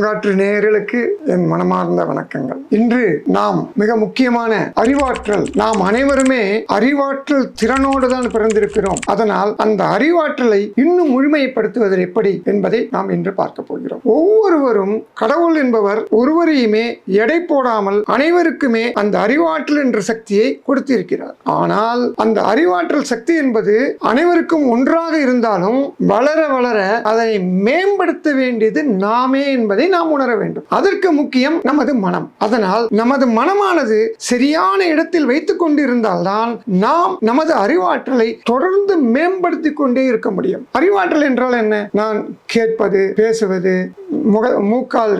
பூங்காற்று நேயர்களுக்கு என் மனமார்ந்த வணக்கங்கள். இன்று நாம் மிக முக்கியமான அறிவாற்றல் நாம் அனைவருமே அறிவாற்றல் திறனோடு தான் பிறந்திருக்கிறோம். அதனால் அந்த அறிவாற்றலை இன்னும் முழுமைப்படுத்துவது எப்படி என்பதை நாம் இன்று பார்க்க போகிறோம். ஒவ்வொருவரும் கடவுள் என்பவர் ஒருவரையுமே எடை போடாமல் அனைவருக்குமே அந்த அறிவாற்றல் என்ற சக்தியை கொடுத்திருக்கிறார். ஆனால் அந்த அறிவாற்றல் சக்தி என்பது அனைவருக்கும் ஒன்றாக இருந்தாலும் வளர வளர அதனை மேம்படுத்த வேண்டியது நாமே என்பதை நாம் உணர வேண்டும். அதற்கு முக்கியம் நமது மனம். அதனால் நமது மனமானது சரியான இடத்தில் வைத்துக் கொண்டிருந்தால்தான் நாம் நமது அறிவாற்றலை தொடர்ந்து மேம்படுத்திக் கொண்டே இருக்க முடியும். அறிவாற்றல் என்றால் என்ன? நான் கேட்பது பேசுவது முக மூக்கால்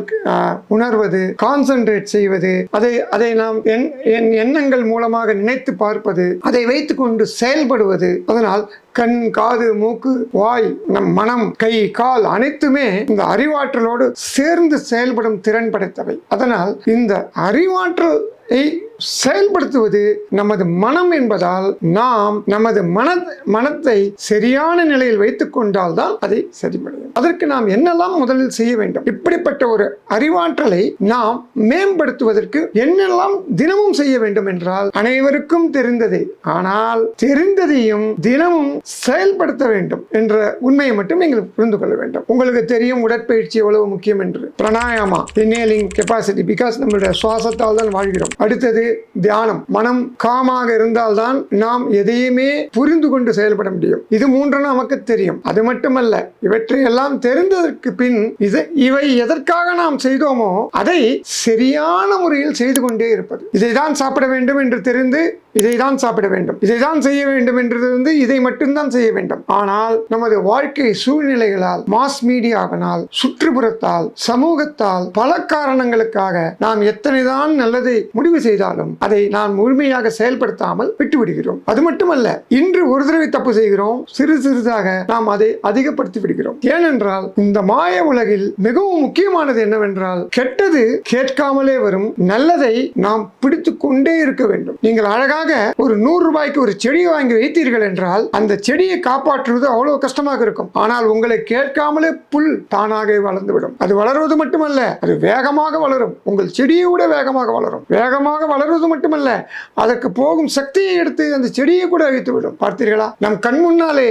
உணர்வது கான்சென்ட்ரேட் செய்வது அதை அதை நாம் என் என் எண்ணங்கள் மூலமாக நினைத்து பார்ப்பது அதை வைத்துக்கொண்டு செயல்படுவது. அதனால் கண் காது மூக்கு வாய் நம் மனம் கை கால் அனைத்துமே இந்த அறிவாற்றலோடு சேர்ந்து செயல்படும் திறன் படைத்தவை. அதனால் இந்த அறிவாற்றல் செயல்படுத்துவது நமது மனம் என்பதால் நாம் நமது மன மனத்தை சரியான நிலையில் வைத்துக் கொண்டால் தான் அதை சரிபடுவோம் அதற்கு நாம் என்னெல்லாம் முதலில் செய்ய வேண்டும்? இப்படிப்பட்ட ஒரு அறிவாற்றலை நாம் மேம்படுத்துவதற்கு என்னெல்லாம் தினமும் செய்ய வேண்டும் என்றால் அனைவருக்கும் தெரிந்ததே. ஆனால் தெரிந்ததையும் தினமும் செயல்படுத்த வேண்டும் என்ற உண்மையை மட்டும் நீங்கள் புரிந்து கொள்ள வேண்டும். உங்களுக்கு தெரியும் உடற்பயிற்சி எவ்வளவு முக்கியம் என்று. பிராணாயாமா இன்ஹேலிங் கெப்பாசிட்டி பிகாஸ் நம்மளுடைய சுவாசத்தால் தான் வாழ்கிறோம். அடுத்தது தியானம். மனம் காமாக இருந்தால்தான் நாம் எதையுமே புரிந்து கொண்டு செயல்பட முடியும். இது மூன்று நமக்கு தெரியும். அது மட்டுமல்ல இவற்றையெல்லாம் தெரிந்ததற்கு பின் இது இவை எதற்காக நாம் செய்தோமோ அதை சரியான முறையில் செய்து கொண்டே இருப்பது. இதை தான் சாப்பிட வேண்டும் என்று தெரிந்து இதை தான் சாப்பிட வேண்டும். இதை தான் செய்ய வேண்டும் என்றது வந்து இதை மட்டும்தான் செய்ய வேண்டும். ஆனால் நமது வாழ்க்கை சூழ்நிலைகளால் மாஸ் மீடியாவினால் சுற்றுப்புறத்தால் சமூகத்தால் பல காரணங்களுக்காக நாம் எத்தனைதான் நல்லதை முடிவு செய்தாலும் அதை நாம் முழுமையாக செயல்படுத்தாமல் விட்டுவிடுகிறோம். அது மட்டுமல்ல இன்று ஒரு தடவை தப்பு செய்கிறோம். சிறு சிறிதாக நாம் அதை அதிகப்படுத்தி விடுகிறோம். ஏனென்றால் இந்த மாய உலகில் மிகவும் முக்கியமானது என்னவென்றால் கெட்டது கேட்காமலே வரும் நல்லதை நாம் பிடித்து கொண்டே இருக்க வேண்டும். நீங்கள் அழகாக ஒரு நூறு ரூபாய்க்கு ஒரு செடியை வாங்கி வைத்தீர்கள் என்றால் அந்த செடியை காப்பாற்றுவது அவ்வளவு கஷ்டமாக இருக்கும். ஆனால் உங்களை கேட்காமலே புல் தானாக வளர்ந்துவிடும். அது வளர்வது மட்டுமல்ல அது வேகமாக வளரும். உங்கள் செடியை விட வேகமாக வளரும். வேகமாக வளர்வது மட்டுமல்ல அதற்கு போகும் சக்தியை எடுத்து அந்த செடியை கூட அழித்துவிடும். பார்த்தீர்களா? நம் கண் முன்னாலே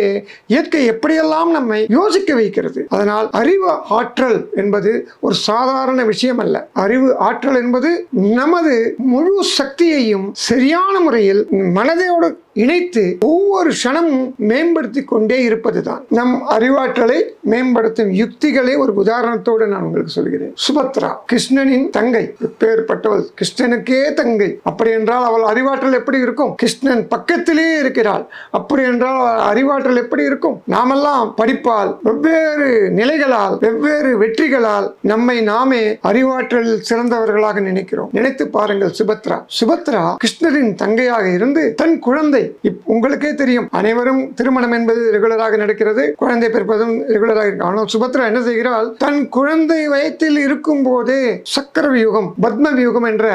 இயற்கை எப்படியெல்லாம் நம்மை யோசிக்க வைக்கிறது. அதனால் அறிவு ஆற்றல் என்பது ஒரு சாதாரண விஷயம் அல்ல அறிவு ஆற்றல் என்பது நமது முழு சக்தியையும் சரியான முறை உண்மையில் மனதோடு இணைத்து ஒவ்வொரு க்ஷணமும் மேம்படுத்தி கொண்டே இருப்பதுதான். நம் அறிவாற்றலை மேம்படுத்தும் யுக்திகளை ஒரு உதாரணத்தோடு நான் உங்களுக்கு சொல்கிறேன். சுபத்ரா கிருஷ்ணனின் தங்கை பேர்பட்டவள் கிருஷ்ணனுக்கே தங்கை. அப்படி என்றால் அவள் அறிவாற்றல் எப்படி இருக்கும்? கிருஷ்ணன் பக்கத்திலேயே இருக்கிறாள். அப்படி என்றால் அவள் அறிவாற்றல் எப்படி இருக்கும்? நாமெல்லாம் படிப்பால் வெவ்வேறு நிலைகளால் வெவ்வேறு வெற்றிகளால் நம்மை நாமே அறிவாற்றல் சிறந்தவர்களாக நினைக்கிறோம். நினைத்து பாருங்கள் சுபத்ரா. சுபத்ரா கிருஷ்ணரின் தங்கையாக இருந்து தன் குழந்தை உங்களுக்கே தெரியும். அனைவரும் திருமணம் என்பது ரெகுலராக நடக்கிறது. குழந்தை பிறப்பதும் ரெகுலராக இருக்கும் ஆனால் சுபத்ரா என்ன செய்கிறாள்? தன் குழந்தை வயத்தில் இருக்கும் போதே சக்கர வியூகம் பத்ம வியூகம் என்ற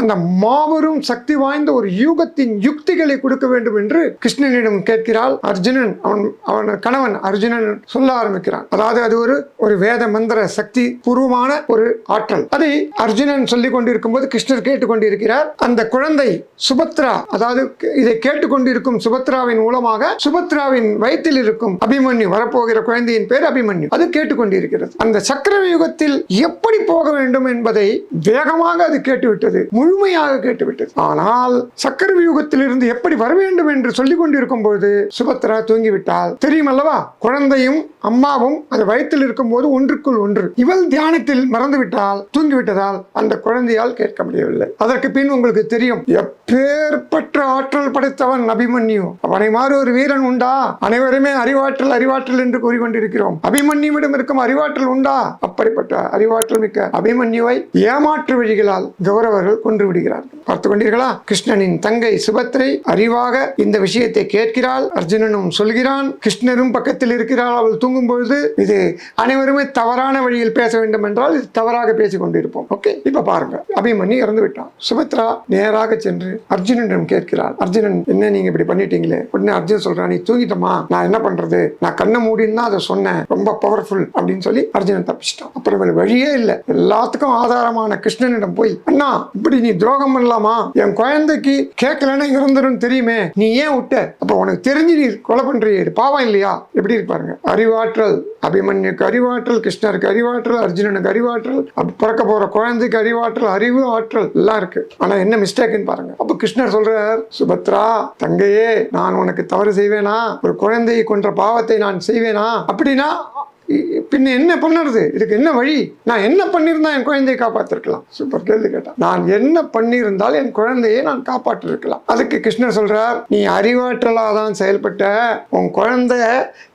அந்த மாபெரும் சக்தி வாய்ந்த ஒரு யூகத்தின் யுக்திகளை கொடுக்க வேண்டும் என்று கிருஷ்ணனிடம் கேட்கிறாள் அர்ஜுனன். அவன் அவன் கணவன் அர்ஜுனன் சொல்ல ஆரம்பிக்கிறான். அதாவது அது ஒரு ஒரு வேத மந்திர சக்தி பூர்வமான ஒரு ஆற்றல். அதை அர்ஜுனன் சொல்லிக் கொண்டிருக்கும் போது கிருஷ்ணர் கேட்டுக்கொண்டிருக்கிறார் அந்த குழந்தை சுபத்ரா அதாவது இதை கேட்டு கேட்டுக்கொண்டிருக்கும் சுபத்ராவின் மூலமாக சுபத்ராவின் வயிற்றில் இருக்கும் அபிமன்யு வரப்போகிற குழந்தையின் பேர் அபிமன்யு. அது கேட்டுக்கொண்டிருக்கிறது. அந்த சக்கர யுகத்தில் எப்படி போக வேண்டும் என்பதை வேகமாக அது கேட்டுவிட்டது முழுமையாக கேட்டுவிட்டது. ஆனால் சக்கர யுகத்தில் இருந்து எப்படி வர வேண்டும் என்று சொல்லிக் கொண்டிருக்கும் போது சுபத்ரா தூங்கிவிட்டால் தெரியும் அல்லவா குழந்தையும் அம்மாவும் அது வயிற்றில் இருக்கும் போது ஒன்றுக்குள் ஒன்று. இவள் தியானத்தில் மறந்துவிட்டால் தூங்கிவிட்டதால் அந்த குழந்தையால் கேட்க முடியவில்லை. அதற்கு பின் உங்களுக்கு தெரியும் எப்பேற்பட்ட ஆற்றல் படைத்த படைத்தவன் அபிமன்யு. அவனை மாறு ஒரு வீரன் உண்டா? அனைவருமே அறிவாற்றல் அறிவாற்றல் என்று கூறிக்கொண்டிருக்கிறோம். அபிமன்யுவிடம் இருக்கும் அறிவாற்றல் உண்டா? அப்படிப்பட்ட அறிவாற்றல் மிக்க அபிமன்யுவை ஏமாற்று வழிகளால் கௌரவர்கள் கொன்று விடுகிறார்கள். பார்த்து கொண்டீர்களா? கிருஷ்ணனின் தங்கை சுபத்ரை அறிவாக இந்த விஷயத்தை கேட்கிறாள். அர்ஜுனனும் சொல்கிறான் கிருஷ்ணரும் பக்கத்தில் இருக்கிறாள் அவள் தூங்கும் பொழுது இது அனைவருமே தவறான வழியில் பேச வேண்டும் என்றால் இது தவறாக பேசிக் கொண்டிருப்போம். ஓகே இப்ப பாருங்க. அபிமன்யு இறந்து விட்டான். சுபத்ரா நேராக சென்று அர்ஜுனனிடம் கேட்கிறாள். அர்ஜுனன் என்ன நீங்க இப்படி பண்ணிட்டீங்களே. உடனே அர்ஜுன் சொல்றான் நீ தூங்கிட்டமா நான் என்ன பண்றது? நான் கண்ணை மூடின்னு தான் அதை சொன்னேன். ரொம்ப பவர்ஃபுல் அப்படின்னு சொல்லி அர்ஜுனன் தப்பிச்சிட்டான். அப்புறம் வழியே இல்லை. எல்லாத்துக்கும் ஆதாரமான கிருஷ்ணனிடம் போய் அண்ணா இப்படி நீ துரோகம் பண்ணலாமா? என் குழந்தைக்கு கேட்கலன்னா இறந்துடும் தெரியுமே. நீ ஏன் விட்ட? அப்ப உனக்கு தெரிஞ்சு நீ கொலை பண்றியே. பாவம் இல்லையா? எப்படி இருப்பாருங்க? அறிவாற்றல். அபிமன்யுக்கு அறிவாற்றல் கிருஷ்ணருக்கு அறிவாற்றல் அர்ஜுனனுக்கு அறிவாற்றல் பிறக்க போற குழந்தைக்கு அறிவாற்றல் அறிவு ஆற்றல் எல்லாம் இருக்கு. ஆனா என்ன மிஸ்டேக்னு பாருங்க. அப்ப கிருஷ்ணர் சொல்றார் சுபத்ரா தங்கையே நான் உனக்கு தவறு செய்வேனா? ஒரு குழந்தையை கொன்ற பாவத்தை நான் செய்வேனா? அப்படின்னா பின்ன என்ன பண்ணுறது? இதுக்கு என்ன வழி? நான் என்ன பண்ணியிருந்தா என் குழந்தையை காப்பாற்றிருக்கலாம் சூப்பர் கேள்வி கேட்டான் நான் என்ன பண்ணியிருந்தால் என் குழந்தையை நான் காப்பாற்றிருக்கலாம். அதுக்கு கிருஷ்ணர் சொல்கிறார் நீ அறிவாற்றலாக தான் செயல்பட்ட. உன் குழந்தை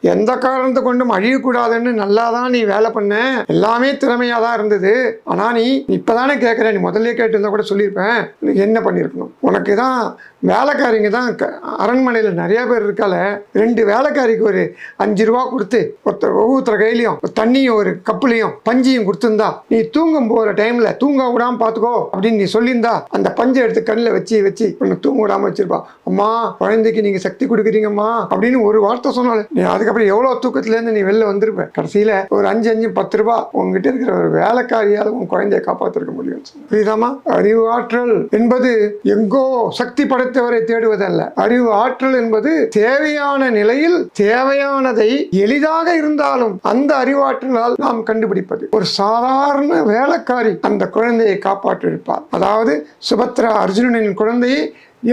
எந்த காரணத்தை கொண்டும் அழியக்கூடாதுன்னு நல்லா தான் நீ வேலை பண்ண. எல்லாமே திறமையாக தான் இருந்தது. ஆனால் நீ இப்போதானே கேட்குற நீ முதல்ல கேட்டிருந்தா கூட சொல்லியிருப்பேன். நீ என்ன பண்ணியிருக்கணும் உனக்கு தான் வேலைக்காரிங்க தான் க- அரண்மனையில் நிறைய பேர் இருக்கால. ரெண்டு வேலைக்காரிக்கு ஒரு அஞ்சு ரூபா கொடுத்து ஒருத்தர் ஒவ்வொருத்தர் கையிலையும் தண்ணியும் ஒரு கப்புலையும் பஞ்சையும் கொடுத்துருந்தா நீ தூங்கும் போகிற டைமில் தூங்க விடாம பார்த்துக்கோ அப்படின்னு நீ சொல்லியிருந்தா அந்த பஞ்சை எடுத்து கண்ணில் வச்சு வச்சு உன்னை தூங்க விடாம வச்சிருப்பா. அம்மா குழந்தைக்கு நீங்கள் சக்தி கொடுக்குறீங்கம்மா அப்படின்னு ஒரு வார்த்தை சொன்னாலும் நீ அதுக்கப்புறம் எவ்வளோ தூக்கத்துலேருந்து நீ வெளில வந்திருப்ப? கடைசியில் ஒரு அஞ்சு அஞ்சு பத்து ரூபா உங்ககிட்ட இருக்கிற ஒரு வேலைக்காரியால் உன் குழந்தையை காப்பாற்றிருக்க முடியும் புரியுதாமா அறிவு ஆற்றல் என்பது எங்கோ சக்தி படைத்தவரை தேடுவதல்ல. அறிவு ஆற்றல் என்பது தேவையான நிலையில் தேவையானதை எளிதாக இருந்தாலும் அந்த அறிவாற்றினால் நாம் கண்டுபிடிப்பது. ஒரு சாதாரண வேலைக்காரி அந்த குழந்தையை காப்பாற்றியிருப்பார். அதாவது சுபத்ரா அர்ஜுனனின் குழந்தையை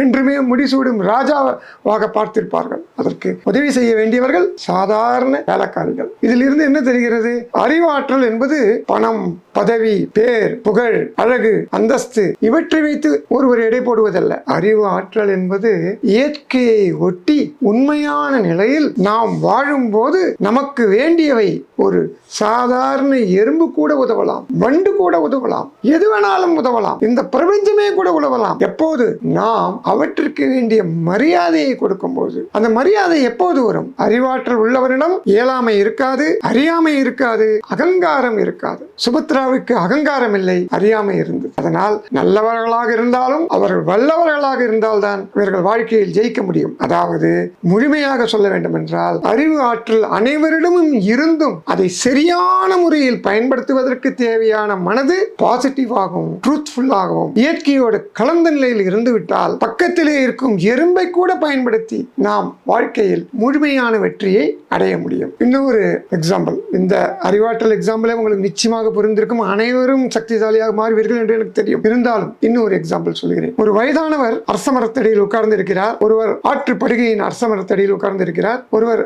என்றுமே முடிசூடும் ராஜாவாக பார்த்திருப்பார்கள். அதற்கு உதவி செய்ய வேண்டியவர்கள் சாதாரண வேலைக்காரிகள். இதிலிருந்து என்ன தெரிகிறது? அறிவாற்றல் என்பது பணம் பதவி பேர் புகழ் அழகு அந்தஸ்து இவற்றை வைத்து ஒருவர் எடை போடுவதல்ல. அறிவு ஆற்றல் என்பது இயற்கையை ஒட்டி உண்மையான நிலையில் நாம் வாழும்போது நமக்கு வேண்டியவை ஒரு சாதாரண எறும்பு கூட உதவலாம் வண்டு கூட உதவலாம் எது வேணாலும் உதவலாம் இந்த பிரபஞ்சமே கூட உதவலாம். எப்போது? நாம் அவற்றிற்கு வேண்டிய மரியாதையை கொடுக்கும் போது அந்த மரியாதை எப்போது வரும்? அறிவாற்றல் உள்ளவரிடம் இயலாமை இருக்காது அறியாமை இருக்காது அகங்காரம் இருக்காது. சுபத்ராவுக்கு அகங்காரம் இல்லை அறியாமை இருந்தது. அதனால் நல்லவர்களாக இருந்தாலும் அவர்கள் வல்லவர்களாக இருந்தால்தான் இவர்கள் வாழ்க்கையில் ஜெயிக்க முடியும். அதாவது முழுமையாக சொல்ல வேண்டும் என்றால் அறிவு ஆற்றல் அனைவரிடமும் இருந்தும் அதை சரி சரியான முறையில் பயன்படுத்துவதற்கு தேவையான மனது பாசிட்டிவாகவும் ட்ரூத்ஃபுல்லாகவும் இயற்கையோடு கலந்த நிலையில் இருந்துவிட்டால் பக்கத்திலே இருக்கும் எறும்பை கூட பயன்படுத்தி நாம் வாழ்க்கையில் முழுமையான வெற்றியை அடைய முடியும். இன்னொரு எக்ஸாம்பிள் இந்த அறிவாற்றல் எக்ஸாம்பிளே உங்களுக்கு நிச்சயமாக புரிந்திருக்கும். அனைவரும் சக்திசாலியாக மாறுவீர்கள் என்று எனக்கு தெரியும். இருந்தாலும் இன்னொரு எக்ஸாம்பிள் சொல்கிறேன் ஒரு வயதானவர் அரசமரத்தடியில் உட்கார்ந்து இருக்கிறார் ஒருவர் ஆற்று படுகையின் அரசமரத்தடியில் உட்கார்ந்து இருக்கிறார் ஒருவர்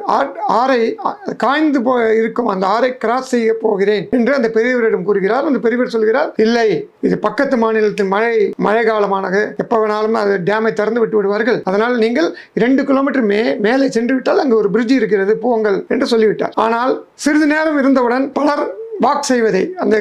ஆறை காய்ந்து போய் இருக்கும் அந்த ஆறை கிராஸ் செய்ய போகிறேன் என்று அந்த பெரியவரிடம் கூறுகிறார். அந்த பெரியவர் சொல்கிறார் இல்லை இது பக்கத்து மாநிலத்தின் மழை மழை காலமானது. எப்ப வேணாலும் அது டேமை திறந்து விட்டு விடுவார்கள். அதனால் நீங்கள் இரண்டு கிலோமீட்டர் மே மேலே சென்று விட்டால் அங்கு ஒரு பிரிட்ஜ் இருக்கிறது போங்கள் என்று சொல்லிவிட்டார். ஆனால் சிறிது நேரம் இருந்தவுடன் பலர் வாக் செய்வதை அந்த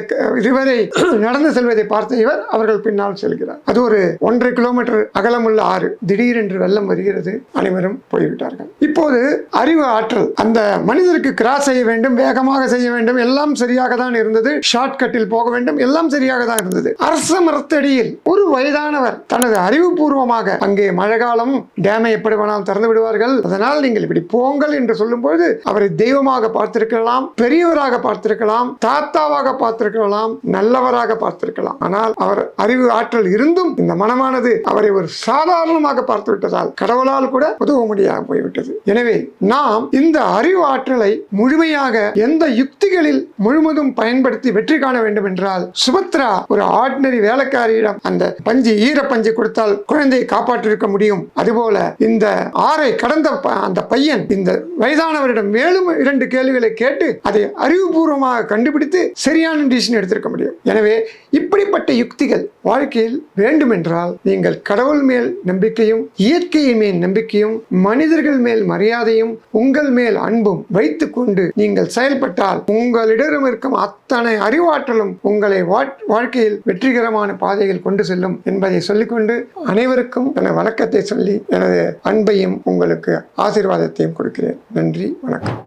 ரிவரை நடந்து செல்வதை பார்த்த இவர் அவர்கள் பின்னால் செல்கிறார். அது ஒரு ஒன்றரை கிலோமீட்டர் அகலமுள்ள ஆறு. திடீரென்று வெள்ளம் வருகிறது. அனைவரும் போய்விட்டார்கள். இப்போது அறிவு ஆற்றல் அந்த மனிதருக்கு கிராஸ் செய்ய வேண்டும் வேகமாக செய்ய வேண்டும் எல்லாம் சரியாக தான் இருந்தது. ஷார்ட் கட்டில் போக வேண்டும் எல்லாம் சரியாக தான் இருந்தது. அரச மரத்தடியில் ஒரு வயதானவர் தனது அறிவுபூர்வமாக அங்கே மழை காலம் டேமை எப்படி வேணாலும் திறந்து விடுவார்கள் அதனால் நீங்கள் இப்படி போங்கள் என்று சொல்லும்போது அவரை தெய்வமாக பார்த்திருக்கலாம் பெரியவராக பார்த்திருக்கலாம் தாத்தாவாக பார்த்திருக்கலாம் நல்லவராக பார்த்திருக்கலாம். ஆனால் அவர் அறிவு ஆற்றல் இருந்தும் இந்த மனமானது அவரை ஒரு சாதாரணமாக பார்த்து விட்டதால் கடவுளால் கூட உதவ முடியாம போய்விட்டது. எனவே நாம் இந்த அறிவு ஆற்றலை முழுமையாக எந்த யுக்திகளில் முழுவதும் பயன்படுத்தி வெற்றி காண வேண்டும் என்றால் சுபத்ரா ஒரு ஆர்டினரி வேலைக்காரியிடம் அந்த பஞ்சு ஈர பஞ்சு கொடுத்தால் குழந்தையை காப்பாற்றிருக்க முடியும். அதுபோல இந்த ஆறை கடந்த ப- அந்த பையன் இந்த வயதானவரிடம் மேலும் இரண்டு கேள்விகளை கேட்டு அதை அறிவுபூர்வமாக கண்டுபிடி கண்டுபிடித்து சரியான டிசிஷன் எடுத்திருக்க முடியும். எனவே இப்படிப்பட்ட யுக்திகள் வாழ்க்கையில் வேண்டுமென்றால் நீங்கள் கடவுள் மேல் நம்பிக்கையும் இயற்கையின் மேல் நம்பிக்கையும் மனிதர்கள் மேல் மரியாதையும் உங்கள் மேல் அன்பும் வைத்துக்கொண்டு நீங்கள் செயல்பட்டால் உங்களிடம் இருக்கும் அத்தனை அறிவாற்றலும் உங்களை வாழ்க்கையில் வெற்றிகரமான பாதையில் கொண்டு செல்லும் என்பதை சொல்லிக்கொண்டு அனைவருக்கும் எனது வணக்கத்தை சொல்லி எனது அன்பையும் உங்களுக்கு ஆசீர்வாதத்தையும் கொடுக்கிறேன். நன்றி வணக்கம்.